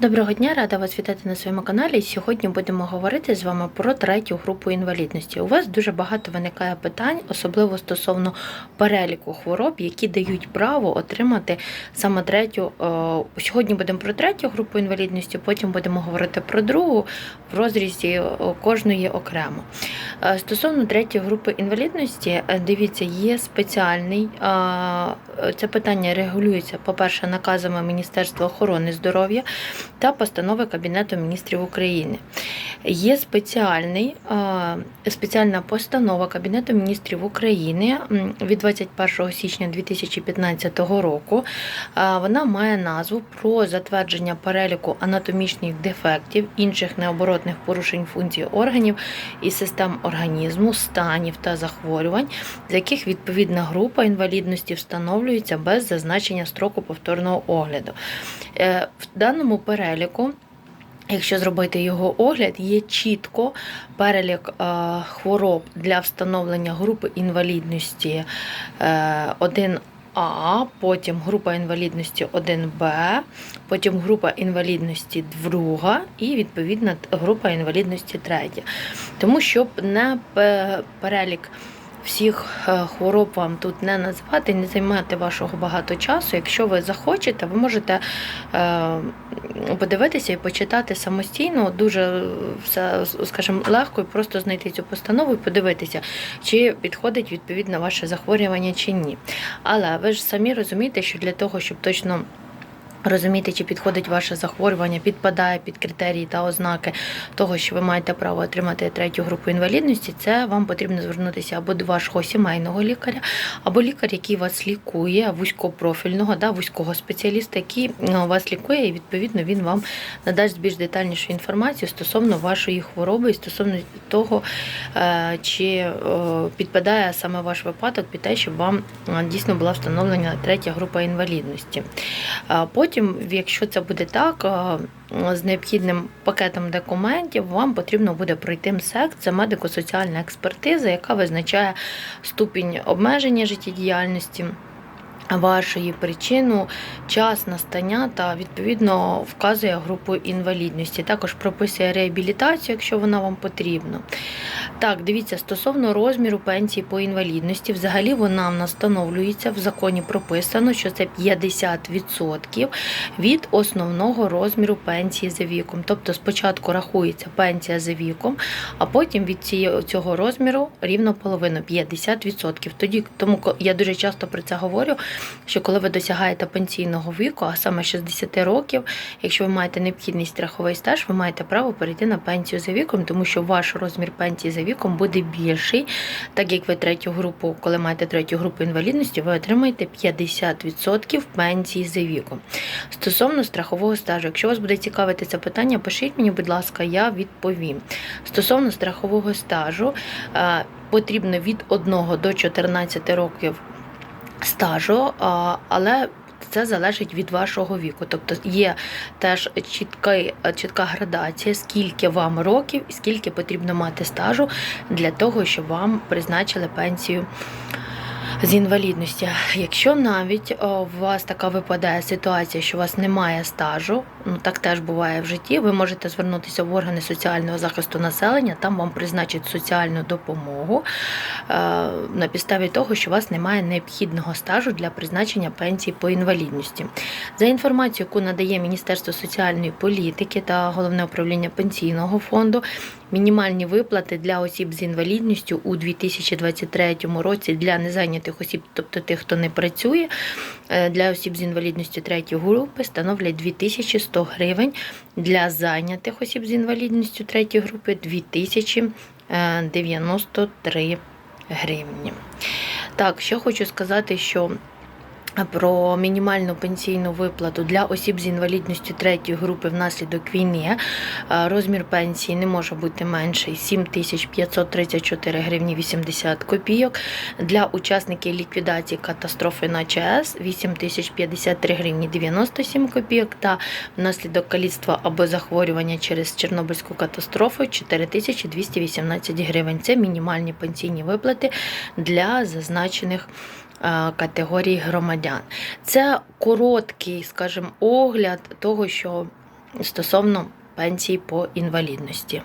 Доброго дня, рада вас вітати на своєму каналі. Сьогодні будемо говорити з вами про третю групу інвалідності. У вас дуже багато виникає питань, особливо стосовно переліку хвороб, які дають право отримати саме третю. е, Сьогодні будемо про третю групу інвалідності, потім будемо говорити про другу в розрізі е, кожної окремо. Е, Стосовно третьої групи інвалідності, дивіться, є спеціальний. Це питання регулюється, по-перше, наказами Міністерства охорони здоров'я та постанови Кабінету міністрів України. Є спеціальний, е, спеціальна постанова Кабінету міністрів України від 21 січня 2015 року. Е, Вона має назву про затвердження переліку анатомічних дефектів, інших необоротних порушень функцій органів і систем організму, станів та захворювань, з яких відповідна група інвалідності встановлюється без зазначення строку повторного огляду. Е, В даному переліку. Якщо зробити його огляд, є чітко перелік е, хвороб для встановлення групи інвалідності е, 1А, потім група інвалідності 1Б, потім група інвалідності 2 і відповідна група інвалідності 3. Тому щоб не пе- перелік всіх е, хвороб вам тут не називати, не займати вашого багато часу. Якщо ви захочете, ви можете е, подивитися і почитати самостійно. Дуже все, скажімо, легко і просто знайти цю постанову і подивитися, чи підходить відповідно ваше захворювання чи ні. Але ви ж самі розумієте, що для того, щоб точно Розуміти, чи підходить ваше захворювання, підпадає під критерії та ознаки того, що ви маєте право отримати третю групу інвалідності, це вам потрібно звернутися або до вашого сімейного лікаря, або лікар, який вас лікує, вузькопрофільного, да, вузького спеціаліста, який е, вас лікує, і відповідно він вам надасть більш детальнішу інформацію стосовно вашої хвороби і стосовно того, е, чи е, підпадає саме ваш випадок під те, щоб вам дійсно була встановлена третя група інвалідності. А Потім, якщо це буде так, е, з необхідним пакетом документів, вам потрібно буде пройти МСЕК, це медико-соціальна експертиза, яка визначає ступінь обмеження життєдіяльності. Вашої причину, час настання та відповідно вказує групу інвалідності. Також прописує реабілітацію, якщо вона вам потрібна. Так, дивіться, стосовно розміру пенсії по інвалідності, взагалі вона в нас встановлюється в законі прописано, що це 50% від основного розміру пенсії за віком. Тобто спочатку рахується пенсія за віком, а потім від цього розміру рівно половину 50%. Тоді тому я дуже часто про це говорю. Що коли ви досягаєте пенсійного віку, а саме 60 років, якщо ви маєте необхідний страховий стаж, ви маєте право перейти на пенсію за віком, тому що ваш розмір пенсії за віком буде більший, так як ви третю групу, коли маєте третю групу інвалідності, ви отримаєте 50% пенсії за віком. Стосовно страхового стажу, якщо вас буде цікавити це питання, пишіть мені, будь ласка, я відповім. Стосовно страхового стажу, е, потрібно від 1 до 14 років стажу, але це залежить від вашого віку. Тобто є теж чітка, чітка градація, скільки вам років і скільки потрібно мати стажу для того, щоб вам призначили пенсію. З інвалідності, якщо навіть у вас така випадає ситуація, що у вас немає стажу, ну так теж буває в житті, ви можете звернутися в органи соціального захисту населення, там вам призначать соціальну допомогу е, на підставі того, що у вас немає необхідного стажу для призначення пенсії по інвалідності. За інформацією, яку надає Міністерство соціальної політики та головне управління пенсійного фонду, мінімальні виплати для осіб з інвалідністю у 2023 році для незайнятих осіб, тобто тих, хто не працює, е, для осіб з інвалідністю третьої групи становлять 2100 гривень, для зайнятих осіб з інвалідністю третьої групи 2093 гривні. Так, що хочу сказати, що про мінімальну пенсійну виплату для осіб з інвалідністю третьої групи внаслідок війни е, розмір пенсії не може бути менший 7534 гривні 80 копійок. Для учасників ліквідації катастрофи на ЧАЕС 8053 гривні 97 копійок та внаслідок каліцтва або захворювання через Чорнобильську катастрофу 4218 гривень. Це мінімальні пенсійні виплати для зазначених категорій громадян. Це короткий, скажімо, огляд того, що стосовно пенсії по інвалідності.